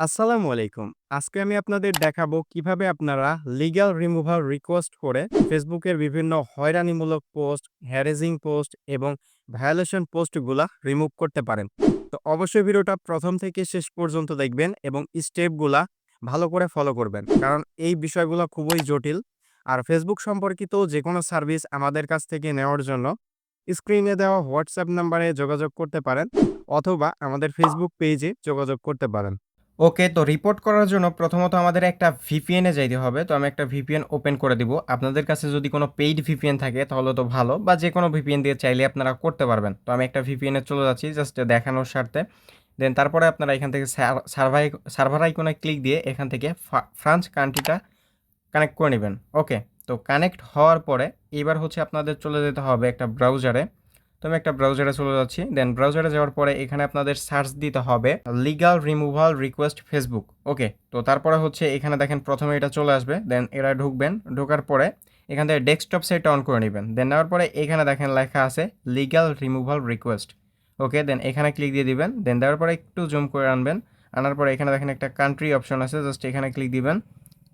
আসসালামু আলাইকুম। আজকে আমি আপনাদের দেখাবো কীভাবে আপনারা লিগ্যাল রিমুভাল রিকোয়েস্ট করে ফেসবুকের বিভিন্ন হয়রানিমূলক পোস্ট, হ্যারেজিং পোস্ট এবং ভায়োলেশন পোস্টগুলা রিমুভ করতে পারেন। তো অবশ্যই ভিডিওটা প্রথম থেকে শেষ পর্যন্ত দেখবেন এবং স্টেপগুলা ভালো করে ফলো করবেন। কারণ এই বিষয়গুলো খুবই জটিল। আর ফেসবুক সম্পর্কিত যেকোনো সার্ভিস আমাদের কাছ থেকে নেওয়ার জন্য স্ক্রিনে দেওয়া হোয়াটসঅ্যাপ নাম্বারে যোগাযোগ করতে পারেন অথবা আমাদের ফেসবুক পেজে যোগাযোগ করতে পারেন। ওকে, তো রিপোর্ট করার জন্য প্রথমত আমাদের একটা ভিপিএনে যাইতে হবে। তো আমি একটা ভিপিএন ওপেন করে দিব। আপনাদের কাছে যদি কোনো পেইড ভিপিএন থাকে, তাহলে তো ভালো। বা যে কোনো ভিপিএন দিয়ে চাইলে আপনারা করতে পারবেন। তো আমি একটা ভিপিএনে চলে যাচ্ছি জাস্ট দেখানোর স্বার্থে। দেন তারপরে আপনারা এখান থেকে সার্ভার সার্ভার আইকনে ক্লিক দিয়ে এখান থেকে ফ্রান্স কান্ট্রিটা কানেক্ট করে নেবেন। ওকে তো কানেক্ট হওয়ার পরে এবার হচ্ছে আপনাদের চলে যেতে হবে একটা ব্রাউজারে তো আমি একটা ব্রাউজারে চলে যাচ্ছি। দেন ব্রাউজারে যাওয়ার পরে এখানে আপনাদের সার্চ দিতে হবে legal removal request Facebook okay তো তারপরে হচ্ছে এখানে দেখেন প্রথমে এটা চলে আসবে। দেন এরা ঢুকবেন, ঢোকার পরে এখান থেকে ডেস্কটপ সেট অন করে নেবেন। দেন নেওয়ার পরে এখানে দেখেন লেখা আছে legal removal request okay then এখানে ক্লিক দিয়ে দিবেন। দেন দেওয়ার পরে একটু জুম করে আনবেন। আনার পরে এখানে দেখেন একটা কান্ট্রি অপশন আছে জাস্ট এখানে ক্লিক দিবেন।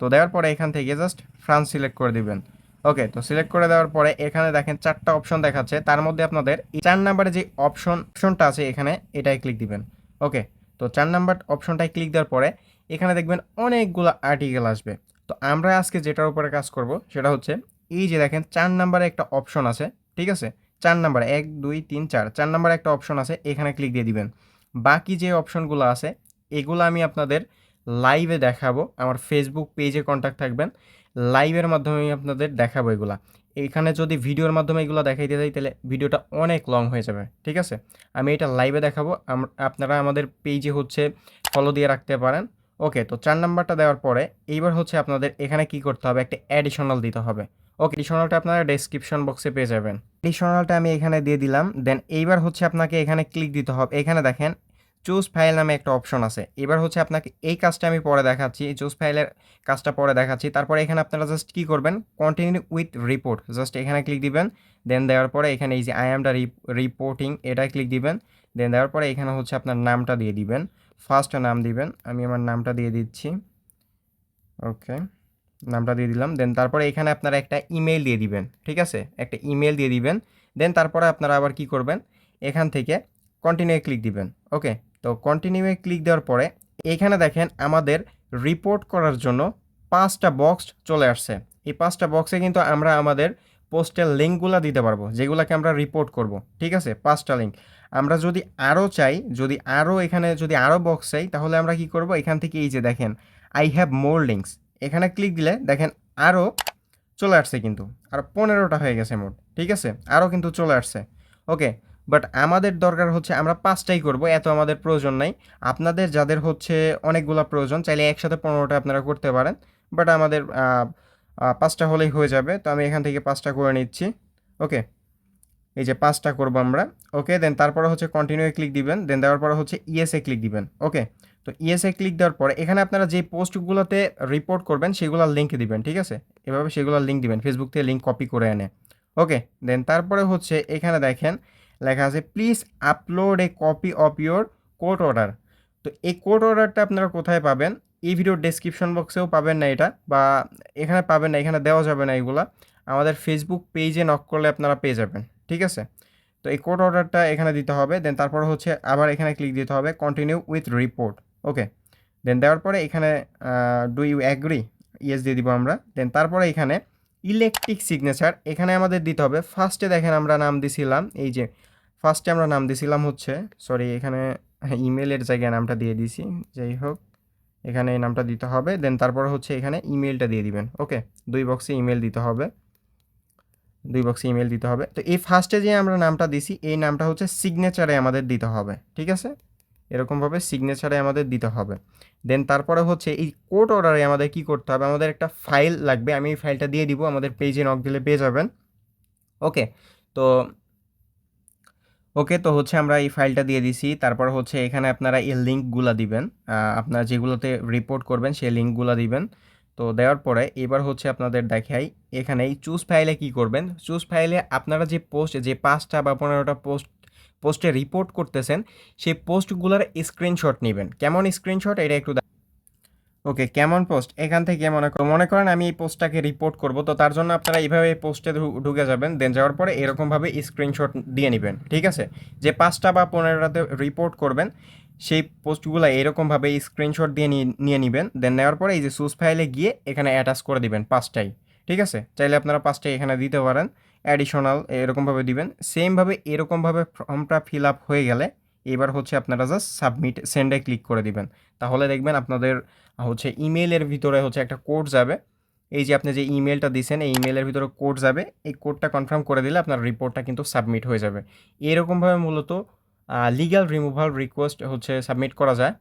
তো দেওয়ার পরে এখান থেকে জাস্ট ফ্রান্স সিলেক্ট করে দিবেন। ওকে তো সিলেক্ট করে দেওয়ার পরে এখানে দেখেন চারটা অপশন দেখাচ্ছে। তার মধ্যে আপনাদের চার নাম্বারে যে অপশন অপশনটা আছে এখানে এটাই ক্লিক দিবেন। ওকে তো চার নাম্বার অপশনটায় ক্লিক দেওয়ার পরে এখানে দেখবেন অনেকগুলো আর্টিকেল আসবে। তো আমরা আজকে যেটার উপরে কাজ করব, সেটা হচ্ছে এই যে দেখেন চার নাম্বারে একটা অপশন আছে, ঠিক আছে? চার নাম্বার এক, দুই, তিন, চার চার নাম্বারে একটা অপশন আছে, এখানে ক্লিক দিয়ে দিবেন। বাকি যে অপশনগুলো আছে, এগুলো আমি আপনাদের লাইভে দেখাবো। আমার ফেসবুক পেজে কন্ট্যাক্ট থাকবেন। লাইভের মাধ্যমে আমি আপনাদের দেখাবো এগুলা। এখানে যদি ভিডিওর মাধ্যমে এগুলো দেখাইতে যাই, তাহলে ভিডিওটা অনেক লং হয়ে যাবে। ঠিক আছে? আমি এটা লাইভে দেখাবো। আপনারা আমাদের পেজে হচ্ছে ফলো দিয়ে রাখতে পারেন। ওকে তো চার নাম্বারটা দেওয়ার পরে এইবার হচ্ছে আপনাদের এখানে কি করতে হবে? একটা অ্যাডিশনাল দিতে হবে। ওকে এডিশনালটা আপনারা ডেসক্রিপশন বক্সে পেয়ে যাবেন। এডিশনালটা আমি এখানে দিয়ে দিলাম। দেন এইবার হচ্ছে আপনাকে এখানে ক্লিক দিতে হবে। এখানে দেখেন চুজ ফাইল নামে একটা অপশন আছে। এবার হচ্ছে আপনাকে এই কাজটা আমি পরে দেখাচ্ছি, এই চুজ ফাইলের কাজটা পরে দেখাচ্ছি। তারপরে এখানে আপনারা জাস্ট কী করবেন? কন্টিনিউ উইথ রিপোর্ট জাস্ট এখানে ক্লিক দিবেন দেন দেওয়ার পরে এখানে এই যে আই এমটা রিপোর্টিং এটাই ক্লিক দিবেন দেন দেওয়ার পরে এখানে হচ্ছে আপনার নামটা দিয়ে দিবেন। ফার্স্ট নাম দিবেন, আমি আমার নামটা দিয়ে দিচ্ছি। ওকে নামটা দিয়ে দিলাম দেন তারপরে এখানে আপনারা একটা ইমেল দিয়ে দিবেন, ঠিক আছে? একটা ইমেল দিয়ে দিবেন দেন তারপরে আপনারা আবার কি করবেন? এখান থেকে কন্টিনিউ ক্লিক দিবেন ওকে তো কন্টিনিউয়ে ক্লিক দেওয়ার পরে এখানে দেখেন আমাদের রিপোর্ট করার জন্য পাঁচটা বক্স চলে আসছে। এই পাঁচটা বক্সে কিন্তু আমরা আমাদের পোস্টের লিঙ্কগুলো দিতে পারব, যেগুলোকে আমরা রিপোর্ট করব, ঠিক আছে? পাঁচটা লিঙ্ক আমরা যদি আরও চাই, যদি আরও এখানে, যদি আরও বক্স চাই, তাহলে আমরা কি করব? এখান থেকে এই যে দেখেন আই হ্যাভ মোর লিঙ্কস এখানে ক্লিক দিলে দেখেন আরও চলে আসছে কিন্তু, আর পনেরোটা হয়ে গেছে মোট, ঠিক আছে? আরও কিন্তু চলে আসছে। ওকে বাট আমাদের দরকার হচ্ছে আমরা পাঁচটাই করব, এত আমাদের প্রয়োজন নাই। আপনাদের যাদের হচ্ছে অনেকগুলো প্রয়োজন, চাইলে একসাথে পনেরোটা আপনারা করতে পারেন। বাট আমাদের পাঁচটা হলেই হয়ে যাবে, তো আমি এখান থেকে পাঁচটা করে নিচ্ছি। ওকে এই যে পাঁচটা করব আমরা। ওকে দেন তারপরে হচ্ছে কন্টিনিউ ক্লিক দিবেন দেন দেওয়ার পরে হচ্ছে ইএসএ ক্লিক দিবেন। ওকে তো ইএসএ ক্লিক দেওয়ার পরে এখানে আপনারা যে পোস্টগুলোতে রিপোর্ট করবেন, সেগুলোর লিঙ্ক দিবেন, ঠিক আছে? এভাবে সেগুলোর লিঙ্ক দিবেন ফেসবুক থেকে লিঙ্ক কপি করে এনে। ওকে দেন তারপরে হচ্ছে এখানে দেখেন লেখা আছে please upload a copy of your court order তো এই কোর্ট অর্ডারটা আপনারা কোথায় পাবেন? এই ভিডিওর ডেসক্রিপশন বক্সেও পাবেন না এটা, বা এখানে পাবেন না, এখানে দেওয়া যাবে না এগুলা। আমাদের ফেসবুক পেজে নক করলে আপনারা পেয়ে যাবেন, ঠিক আছে? তো এই কোর্ট অর্ডারটা এখানে দিতে হবে দেন তারপর হচ্ছে আবার এখানে ক্লিক দিতে হবে continue with report okay then দেওয়ার পরে এখানে ডু ইউ অ্যাগ্রি ইয়েস দিয়ে দিব আমরা। দেন তারপরে এখানে ইলেকট্রিক সিগনেচার এখানে আমাদের দিতে হবে। ফার্স্টে দেখেন আমরা নাম দিছিলাম, এই যে ফার্স্টে আমরা নাম দিছিলাম হচ্ছে সরি এখানে ইমেলের জায়গায় নামটা দিয়ে দিছি যাই হোক এখানে এই নামটা দিতে হবে দেন তারপর হচ্ছে এখানে ইমেলটা দিয়ে দিবেন ওকে দুই বক্সে ইমেল দিতে হবে, দুই বক্সে ইমেল দিতে হবে। তো এই ফার্স্টে যে আমরা নামটা দিছি, এই নামটা হচ্ছে সিগনেচারে আমাদের দিতে হবে, ঠিক আছে? এরকমভাবে সিগনেচারে আমাদের দিতে হবে। দেন তারপরে হচ্ছে এই কোর্ট অর্ডারে আমাদের কি করতে হবে? আমাদের একটা ফাইল লাগবে, আমি এই ফাইলটা দিয়ে দিব, আমাদের পেজে নক দিলে পেয়ে যাবেন ওকে তো ওকে, তো হচ্ছে আমরা এই ফাইলটা দিয়ে দিছি। তারপর হচ্ছে এখানে আপনারা এই লিঙ্কগুলো দিবেন। আপনারা যেগুলোতে রিপোর্ট করবেন সেই লিঙ্কগুলো দিবেন। তো দেওয়ার পরে এবার হচ্ছে আপনাদের দেখাই, এখানে এই চুজ ফাইলে কি করবেন? চুজ ফাইলে আপনারা যে পোস্ট যে পাঁচটা বা পনেরোটা পোস্ট পোস্টে রিপোর্ট করতেছেন, সেই পোস্টগুলোর স্ক্রিনশট নেবেন। কেমন স্ক্রিনশট এটা একটু ওকে, কেমন পোস্ট? এখান থেকে মনে করেন মনে করেন আমি এই পোস্টটাকে রিপোর্ট করব, তো তার জন্য আপনারা এইভাবে এই পোস্টে ঢুকে যাবেন দেন যাওয়ার পরে এরকমভাবে স্ক্রিনশট দিয়ে নেবেন, ঠিক আছে? যে পাঁচটা বা পনেরোটাতে রিপোর্ট করবেন, সেই পোস্টগুলো এরকমভাবে স্ক্রিনশট দিয়ে নিয়ে- নেবেন দেন নেওয়ার পরে এই যে সুস ফাইলে গিয়ে এখানে অ্যাটাচ করে দিবেন পাঁচটাই, ঠিক আছে? চাইলে আপনারা পাঁচটাই এখানে দিতে পারেন অ্যাডিশনাল এরকমভাবে দিবেন সেমভাবে এরকমভাবে ফর্মটা ফিল আপ হয়ে গেলে এবার হচ্ছে আপনারা জাস্ট সাবমিট সেন্ডে ক্লিক করে দিবেন। তাহলে দেখবেন আপনাদের হচ্ছে ইমেলের ভিতরে হচ্ছে একটা কোড যাবে। এই যে আপনি যে ইমেলটা দিয়েছেন এই ইমেলের ভিতরে কোড যাবে। এই কোডটা কনফার্ম করে দিলে আপনার রিপোর্টটা কিন্তু সাবমিট হয়ে যাবে। এরকমভাবে মূলত লিগাল রিমুভাল রিকোয়েস্ট হচ্ছে সাবমিট করা যায়।